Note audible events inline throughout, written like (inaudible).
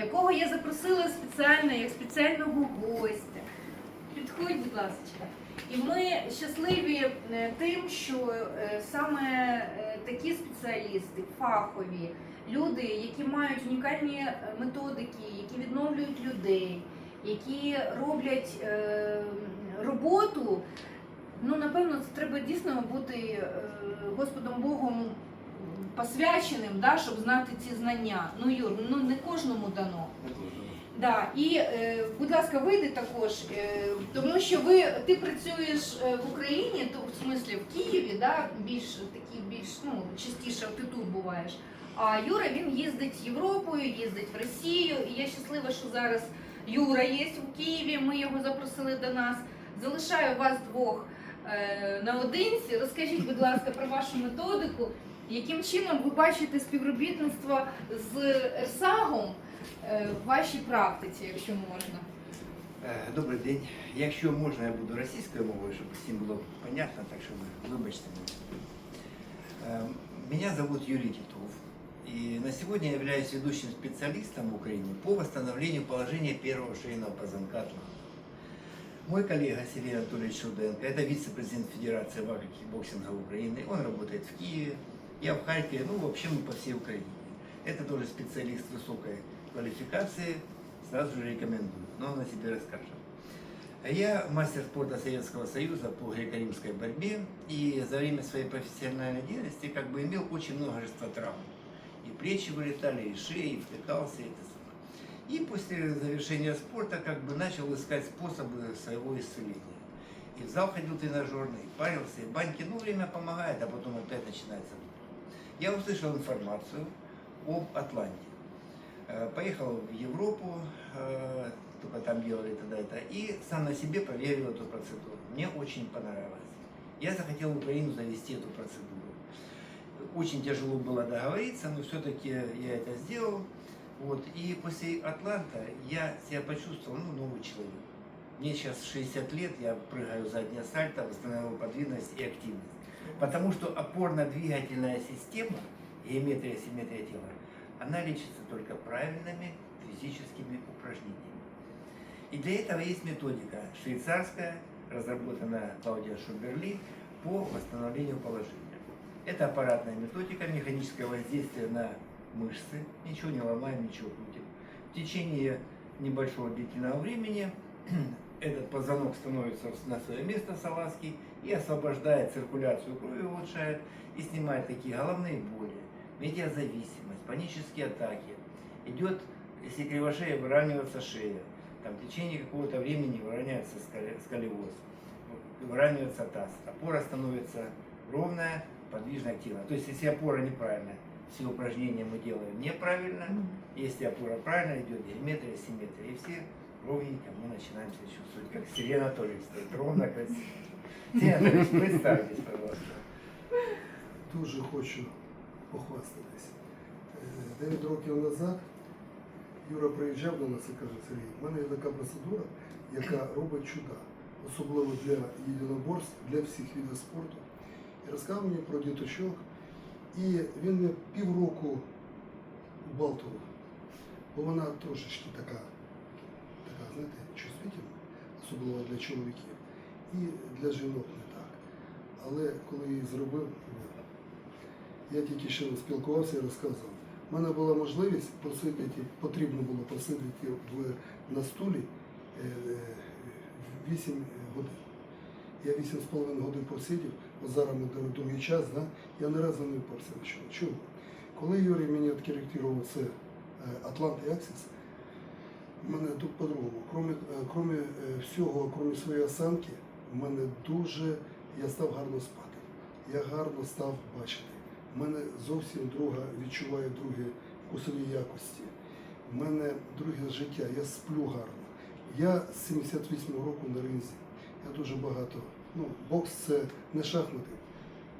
якого я запросила спеціально як спеціального гостя. Підходь, будь ласка. І ми щасливі е, тим, що е, саме е, такі спеціалісти, фахові, люди, які мають унікальні методики, які відновлюють людей, які роблять роботу. Ну, напевно, це треба дійсно бути Господом Богом посвяченим, да, щоб знати ці знання. Ну, Юр, ну не кожному дано. Да, і, е, будь ласка, вийди також, е, тому що ви ти працюєш е, в Україні, то в смислі в Києві, да, більш такі більш ну частіше ти тут буваєш. А Юра він їздить Європою, їздить в Росію. І я щаслива, що зараз Юра є в Києві. Ми його запросили до нас. Залишаю вас двох е, наодинці. Розкажіть, будь ласка, про вашу методику. Яким чином ви бачите співробітництво з ЕРСАГом е, в вашій практиці, якщо можна? Е, Добрий день. Якщо можна, я буду російською мовою, щоб всім було понятно, так що ви вибачте мене. Е, Меня зовут Юрий Титов, и на сегодня я являюсь ведущим специалистом в Украине по восстановлению положения первого шейного позвонка от лапы. Мой коллега Сергей Анатольевич Руденко, это вице-президент Федерации вага кикбоксинга Украины, он работает в Киеве, я в Харькове, ну, вообще мы по всей Украине. Это тоже специалист высокой квалификации, сразу же рекомендую, но он о себе расскажет. Я мастер спорта Советского Союза по греко-римской борьбе и за время своей профессиональной деятельности как бы имел очень множество травм. И плечи вылетали, и шеи, и втыкался, и это самое. И после завершения спорта как бы начал искать способы своего исцеления. И в зал ходил тренажерный, парился, и баньки, ну время помогает, а потом опять начинается. Я услышал информацию об Атланте. Э, Поехал в Европу, э, только там делали тогда это, и сам на себе проверил эту процедуру. Мне очень понравилось. Я захотел в Украину завести эту процедуру. Очень тяжело было договориться, но все-таки я это сделал. Вот. И после Атланта я себя почувствовал, ну, новый человек. Мне сейчас 60 лет, я прыгаю заднее сальто, восстанавливаю подвижность и активность. Потому что опорно-двигательная система, геометрия, симметрия тела, она лечится только правильными физическими упражнениями. И для этого есть методика швейцарская, разработанная Клаудио Шуберли по восстановлению положения. Это аппаратная методика, механическое воздействие на мышцы, ничего не ломаем, ничего крутим. В течение небольшого длительного времени (clears throat) этот позвонок становится на свое место салазки и освобождает циркуляцию крови, улучшает и снимает такие головные боли, медиазависимость, панические атаки. Идет, если кривошея, выравнивается шея. Там в течение какого-то времени выравняется сколиоз, выравнивается таз. Опора становится ровная, подвижная к телу. То есть, если опора неправильная, все упражнения мы делаем неправильно. Если опора правильно идет, геометрия, симметрия, и все ровненько мы начинаем себя чувствовать, как Сергей Анатольевич стоит, ровно, красиво. Анатольевич, пожалуйста. Дуже хочу похвастатись. Е, Дев'ять років назад Юра приїжджав до нас і каже, Сергій, в мене є така процедура, яка робить чуда, особливо для єдиноборств, для всіх видів спорту. І розказав мені про діточок. І він мене півроку убалтував, бо вона трошечки така, така, знаєте, чувствительна, особливо для чоловіків. І для жінок не так. Але коли її зробив, я тільки що спілкувався і розказав. У мене була можливість просидіти, потрібно було просидіти в, на стулі е, 8 годин. Я 8,5 годин посидів, от зараз ми другий час, да? я ні разу не впався на чого. Чому? Коли Юрій мені відкоректував це Атлант і Аксіс, мене тут по-другому. Кроме, е, е, всього, крім своєї осанки, у мене дуже, я став гарно спати. Я гарно став бачити. У мене зовсім друга, відчуваю другі вкусові якості. У мене друге життя, я сплю гарно. Я з 78 року на ринзі. Я дуже багато. Ну, бокс це не шахмати.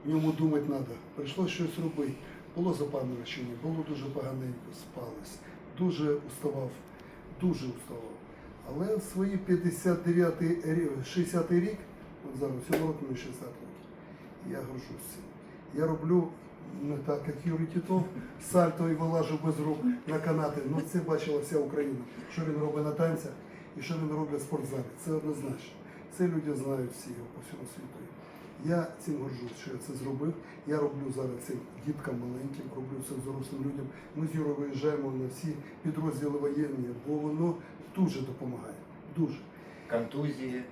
В ньому думати треба. Прийшло щось робити. Було запам'ятання, було дуже поганенько, спалось. Дуже уставав, дуже уставав. Але в свої 59-й 60 рік, от зараз цього року мені 60 років, я горжусь цим. Я роблю не так, як Юрій Тітов, сальто і вилажу без рук на канати. Ну це бачила вся Україна, що він робить на танцях і що він робить в спортзалі. Це однозначно. Це люди знають всі його по всьому світу. Я цим горжусь, що я це зробив. Я роблю зараз цим діткам маленьким, роблю це дорослим людям. Ми з Юрою виїжджаємо на всі підрозділи воєнні, бо воно дуже допомагає. Дуже Контузії,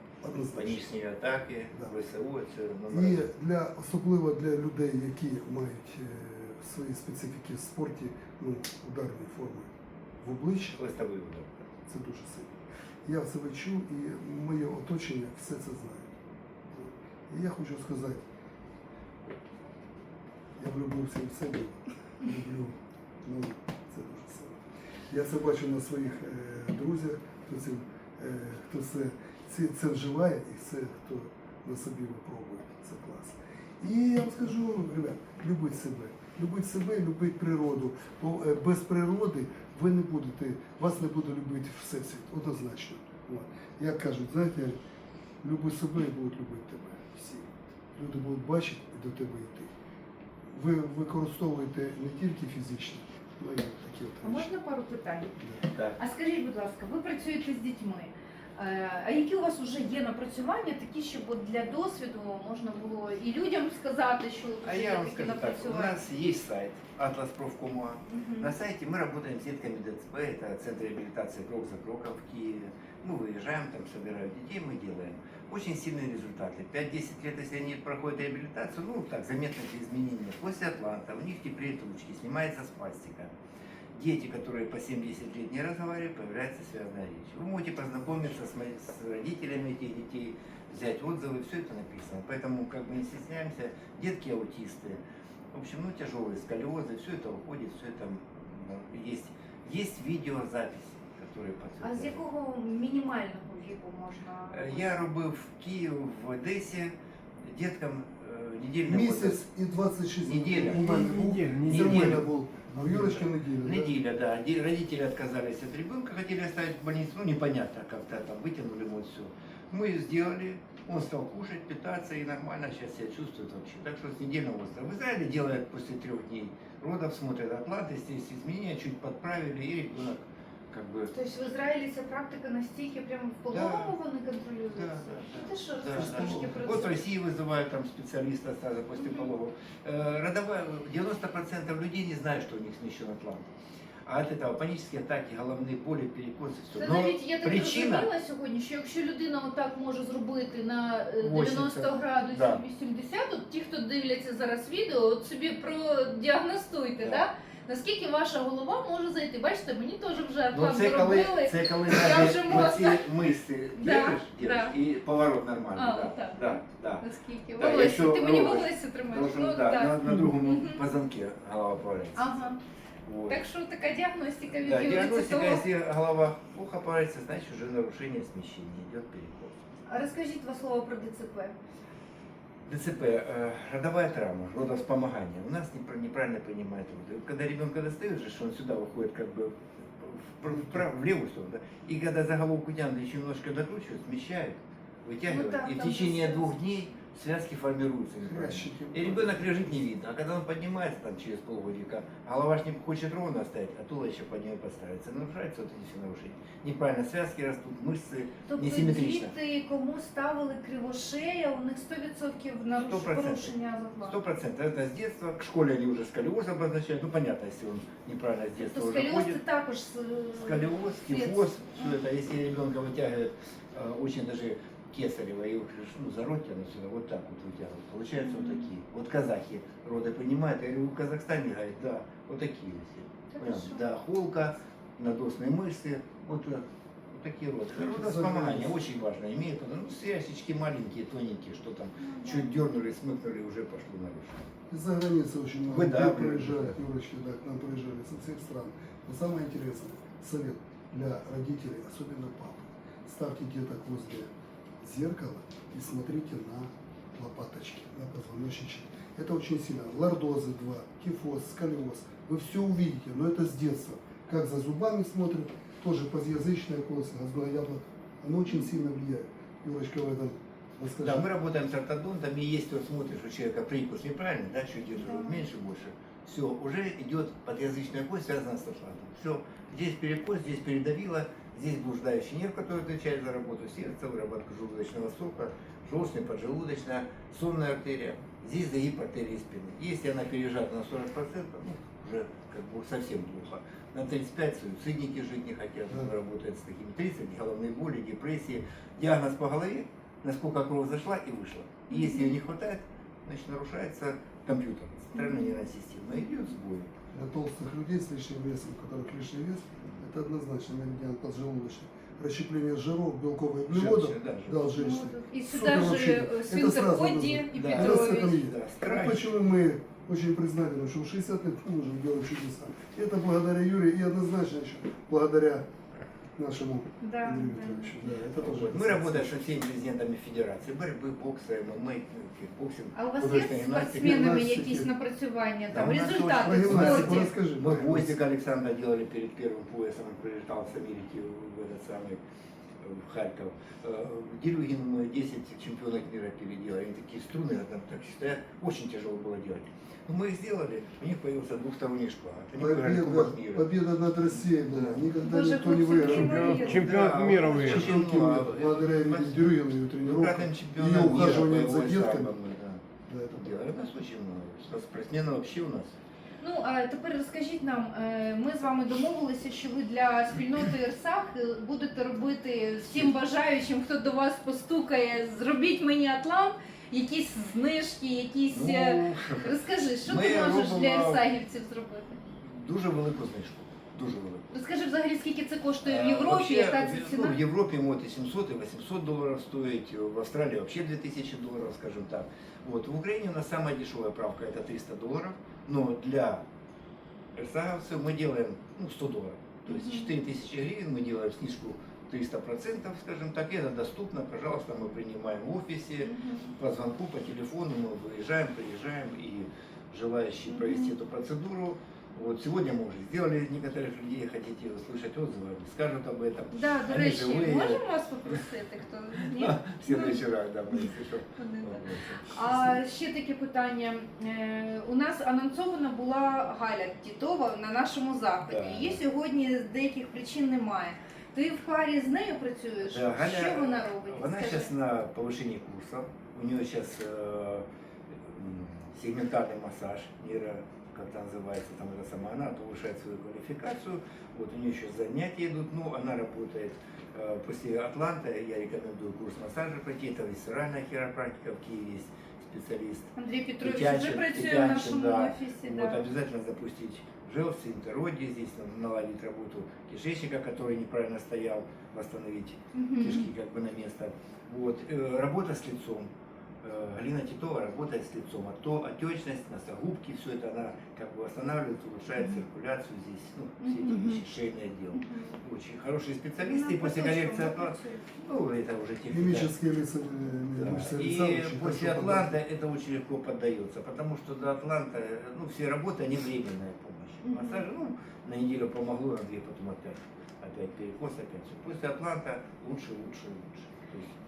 панічні атаки, Да. ВСУ, це І для особливо для людей, які мають е, свої специфіки в спорті, ну ударної форми в обличчя, Хлистовий удар. це дуже сильно. Я це відчув і моє оточення все це знає. І я хочу сказати, я влюбився в себе, люблю, ну це дуже сильно. Я це бачу на своїх е, друзях, хто це, е, хто це, це, це вживає і це хто на собі випробує. Це клас. І я вам скажу, ребят, любіть себе. Любіть себе, любіть природу. Бо е, без природи ви не будете, вас не буде любити всесвіт, однозначно. От. Як кажуть, знаєте, люби себе і будуть любити тебе. Люди будуть бачити і до тебе йти. Ви використовуєте не тільки фізично, але й такі от А речі. можна пару питань? Так. А скажіть, будь ласка, ви працюєте з дітьми. Е, А які у вас вже є напрацювання, такі, щоб от для досвіду можна було і людям сказати, що А тут я є вам такі скажу так, у напрацювання? нас есть сайт Атлас Профкома. Мгм. На сайте мы работаем с детками ДЦП, это Центр реабилитации «Крок за кроком» в Киеве. Мы выезжаем, там собираем детей, мы делаем. Очень сильные результаты. 5-10 лет, если они проходят реабилитацию, ну так, заметных изменений. После Атланта у них теплеют ручки, снимается спастика. Дети, которые по 7-10 лет не разговаривают, появляется связанная речь. Вы можете познакомиться с, мои- с родителями этих детей, взять отзывы, все это написано. Поэтому как бы не стесняемся, детки аутисты, в общем, ну тяжелые сколиозы, все это уходит, все это м, есть. Есть видеозаписи, которые А з подтверждают. якого мінімального віку можна? Е, Я робив в Києві, в Одесі, діткам е, недільний Місяць і 26 Неділя. у мене був. Неделя, Це в мене Неділя. був. А у Юрочки неділя. да? Неделя, да. Ди- Родители отказались от ребенка, хотели оставить в больнице. Ну, непонятно, как-то там вытянули ему все. Мы сделали, он стал кушать, питаться и нормально сейчас себя чувствует вообще. Так что с недельного возраста. В Израиле делают после трех дней родов, смотрят оплаты, есть изменения, чуть подправили, и ребенок как бы... Тобто в Ізраїлі ця практика настільки прямо в пологовому вони контролюють? Да, це? да, Ну, Ти що, Да, це ж да. трошки про Вот в це. России вызывают там специалиста сразу после Мгм. пологов. Э, Родовая, 90% людей не знают, что у них смещен атлант. А от этого панические атаки, головные боли, перекосы, все. Це навіть я так причина- зрозуміла сьогодні, що якщо людина отак може зробити на е, 90 80, градусів да. 80, от ті, хто дивляться зараз відео, от собі продіагностуйте, Да. да. наскільки ваша голова може зайти. Бачите, мені теж вже Ну, план це коли, зробили. це коли Я навіть вже оці можна. мисли Да, держиш, да. держиш, і поворот нормальний. А, да, отак. да, да. Наскільки? Да, Волосся, якщо ти мені робиш, волосся тримаєш. Должен, Ну, да, так. на, на другому Мгм. позвонке голова появляется. Ага. Вот. Так що така діагностика від Да, Юрія диагностика, Цитова. если голова плохо появляется, значит уже нарушение смещения, идет перекос. А розкажіть два слова про ДЦП. ДЦП, э, родовая травма, родовспомогание. У нас непра- неправильно принимают роды. Вот Когда ребенка достаешь, же, что он сюда выходит как бы в, пр- в левую сторону, да? и когда за головку тянут, еще немножко докручивают, смещают, вытягивают, Ну так, и в течение двух дней связки формируются. неправильно. Хрящики. И ребенок лежит не видно, а когда он поднимается там через полгодика, голова ж не хочет ровно стоять, а туловище под нее подставится. Нарушаются вот эти все нарушения. Неправильно связки растут, мышцы Тобто несимметрично. діти, кому ставили кривошея, у них 100% наруш... 100%. порушення Сто закладу. процентов. Это с детства. К школе они уже сколиоз обозначают. Ну, понятно, если он неправильно с детства Тобто уже сколіоз ходит. це також е, Сколиоз, слід- кифоз, все это. Если ребенка вытягивает э, очень даже кесарево, и ну, зарод тянут сюда, вот так вот вытягивают. Получается вот такие. Вот казахи роды понимают. Я говорю, в Казахстане, говорит, да, вот такие все. Прям, да, холка, надосные мышцы, вот, э, вот такие роды. Родоспомогание очень важно. Имеет, ну, связочки маленькие, тоненькие, что там, Ну, чуть дернули, смыкнули, уже пошло нарушение. Из-за границы очень много Вы, да, приезжают. Юрочки, да, к нам приезжали со всех стран. Но самое интересное, совет для родителей, особенно папы. Ставьте деток возле зеркала и смотрите на лопаточки, на позвоночничек. Это очень сильно. Лордозы 2, кифоз, сколиоз. Вы все увидите, но это с детства. Как за зубами смотрят, тоже подъязычная полость, глазное яблоко. Оно очень сильно влияет. Юрочка в этом Расскажи. Да, мы работаем с ортодонтом, и если вот смотришь у человека прикус неправильный, да, чуть держит, Да. меньше, больше, все, уже идет подъязычная кость, связана с атлантом. Все, здесь перекос, здесь передавило, здесь блуждающий нерв, который отвечает за работу сердца, выработку желудочного сока, желчная, поджелудочная, сонная артерия. Здесь загиб артерии спины. Если она пережата на 40%, ну, уже как бы совсем плохо. На 35 суицидники жить не хотят, Да. работают с такими 30, головные боли, депрессии. Диагноз по голове, насколько кровь зашла и вышла. И если ее не хватает, значит нарушается компьютер, центральная нервная система, идет сбой. Для толстых людей с лишним весом, у которых лишний вес, это однозначно меридиан поджелудочный. Расщепление жиров, белков и углеводов Женщина, да, дал женщине. И Супер сюда же вообще. э, Это сразу нужно. и Да. Этом Петрович. есть. Да, Вот почему мы очень признательны, что в 60 лет мы можем делать чудеса. И это благодаря Юре и однозначно еще благодаря нашему Да, Андрею да. Петровичу. Да, это тоже Мы касается. работаем со всеми президентами федерации борьбы, бокса, ММА, кикбоксинг. А у вас є художественной з гимнастики. спортсменами гимнастики. якісь напрацювання, Да, там у нас результати Про в очень гимнастику спорті? расскажи. Мы давай. гвоздик Александра делали перед первым поясом, он прилетал с Америки в этот самый э, в Харьков. Э, Дерюгин мы 10 чемпионок мира переделали. Они такие струны там так стоят. Очень тяжело было делать. Но мы их сделали, у них появился двухсторонний шпагат. Они Победа, мира. победа над Россией была. Да. Никогда Боже, никто не выиграл. какие Чемпионат Да, мира выиграл. чемпион, Чемпионки а, мира. Благодаря Дерюгину Ее мира ухаживание за детками. да. Это Делали. У нас очень много. Спортсменов вообще у нас. Ну а тепер розкажіть нам, е, ми з вами домовилися, що ви для спільноти Ірсах будете робити всім бажаючим, хто до вас постукає, зробіть мені атлант, якісь знижки, якісь. е, Ну, Розкажи, що ти можеш для ірсагівців зробити? дуже велику знижку. Дуже велику. Розкажи взагалі, скільки це коштує в Э, Європі, вообще, яка це ну, ціна? в Европе может и 700, и 800 долларов стоить, в Австралии вообще 2000 долларов, скажем так. Вот. В Украине у нас самая дешевая правка это 300 долларов, но для эрсаговцев мы делаем ну, 100 долларов. То есть Мгм. 4000 гривен мы делаем снижку 300%, скажем так, и это доступно, пожалуйста, мы принимаем в офисе, Мгм. по звонку, по телефону мы выезжаем, приезжаем, и желающие Мгм. провести эту процедуру, вот сегодня мы уже сделали некоторых людей, хотите услышать отзывы, они скажут об этом. Да, (laughs) до Они речі, живые. можемо вас попросити, хто ні? В следующий раз, да, мы, если (laughs) что. Вони, да. Вот. А ще таке питання. Е, У нас анонсована була Галя Тітова на нашому заході. Да. Її сьогодні з деяких причин немає. Ти в парі з нею працюєш? Да, Галя, Що вона робить? Она Скажи. сейчас на повышении курсов, у нее сейчас сегментальный массаж, нейро, как это называется, там это сама, она повышает свою квалификацию, вот у нее еще занятия идут, ну, она работает э, после Атланта, я рекомендую курс массажа пройти, это висцеральная хиропрактика, в Киеве есть специалист, Андрій Петрович Тетячин, вже працює в Тетячин, нашому да. офісі. Вот Да. обязательно запустить желчь, энтеродий здесь, там, наладить работу кишечника, который неправильно стоял, восстановить Мгм. кишки как бы на место. Вот. э, Работа с лицом. Э, Галина Титова работает с лицом. А то отечность, носогубки, все это она как бы восстанавливает, улучшает циркуляцию здесь, ну, все эти вещи, шейный отдел. Мгм. Очень хорошие специалисты, и Ну, после коррекции Атланта, ну, это уже техника. Лица, э, Да. И после Атланта это очень легко поддается, потому что до Атланта, э, ну, все работы, они временная помощь. Массаж, ну, на неделю помогло, на две потом опять, опять перекос, опять все. После Атланта лучше, лучше, лучше.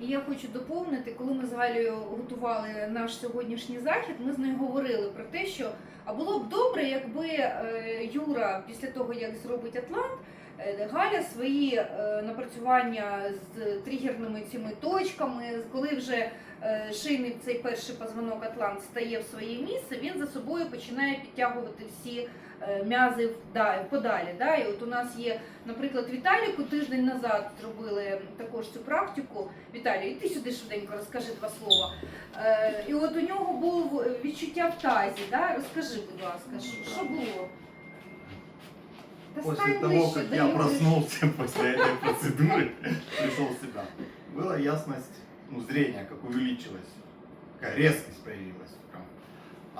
І я хочу доповнити, коли ми з Галією готували наш сьогоднішній захід, ми з нею говорили про те, що а було б добре, якби е, Юра після того, як зробить Атлант, Галя свої е, напрацювання з тригерними цими точками, коли вже е, шийний цей перший позвонок Атлант стає в своє місце, він за собою починає підтягувати всі е, м'язи подалі. Да? І от у нас є, наприклад, Віталіку тиждень назад зробили також цю практику. Віталій, іди сюди швиденько, розкажи два слова. Е, і от у нього було відчуття в тазі. Розкажи, будь ласка, що було? После того, как я проснулся (laughs) после этой процедуры, пришел в себя, была ясность ну, зрения, как увеличилась, такая резкость появилась.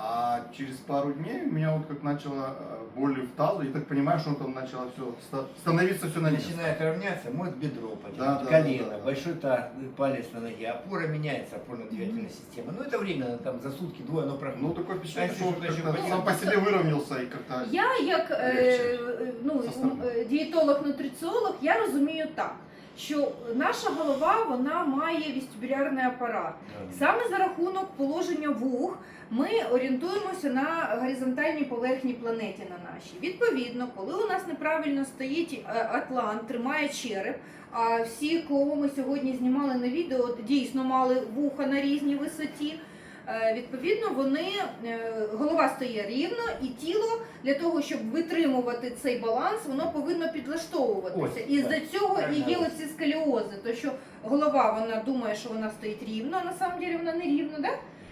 прям. А через пару дней у меня вот как начало э, боли в тазу, я так понимаю, что там начало все становиться все на место. начинает равняться, мозг бедро, Да, потянуть, да, колено, да, да. большой та- палец на ноге, опора меняется, опорно-двигательная система. Ну это временно, там за сутки двое оно проходит. Ну, такое впечатление, А что если он что-то еще как-то сам понятно? по себе выровнялся и как-то... Я як е, Легче. е, ну, Составно. е, дієтолог-нутриціолог, я розумію так, Що наша голова вона має вестибулярний апарат. Саме за рахунок положення вух ми орієнтуємося на горизонтальній поверхні планеті на нашій. Відповідно, коли у нас неправильно стоїть е, атлант, тримає череп. А всі, кого ми сьогодні знімали на відео, дійсно мали вуха на різній висоті. Е, Відповідно, вони е, голова стає рівно, і тіло для того, щоб витримувати цей баланс, воно повинно підлаштовуватися. Ось, І з-за цього і є оці сколіози, то що голова вона думає, що вона стоїть рівно, а на самом деле вона не рівно, да?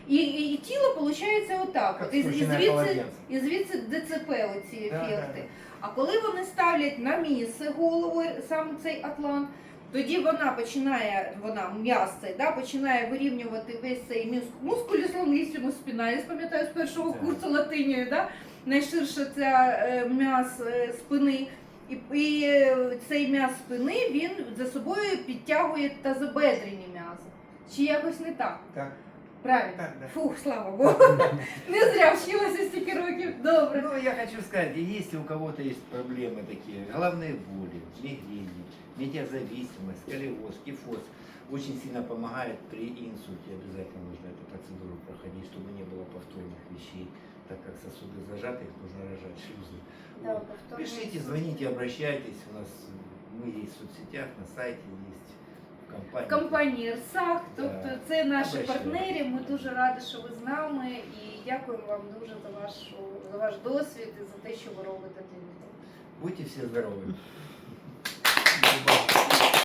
І, і, і тіло виходить отак. От, і, і звідси, і звідси ДЦП оці ефекти. да, да. А коли вони ставлять на місце голову саме цей атлант, тоді вона починає, вона м'ясце, да, починає вирівнювати весь цей мюс- мускулюс спіна. Я пам'ятаю з першого курсу латинію, да? найширше ця е, м'яз е, спини. І, і е, цей м'яз спини він за собою підтягує тазобедрені м'язи. Чи якось не так? Так, Правильно? да. Фух, слава Богу. (laughs) Не зря вчилася стільки років. Добре. Ну, я хочу сказать, если у кого-то есть проблемы такие, головные боли, мигрени, метеозависимость, сколиоз, кифоз, очень сильно помогает при инсульте. Обязательно нужно эту процедуру проходить, чтобы не было повторных вещей, так как сосуды зажаты, их нужно рожать шлюзы. Да, Вот. Пишите, звоните, обращайтесь. У нас мы есть в соцсетях, на сайте есть, в компанії РСАХ, тобто це наші партнери. Ми дуже раді, що ви з нами, і дякуємо вам дуже за вашу за ваш досвід і за те, що ви робите для людей. Будьте всі здоровы.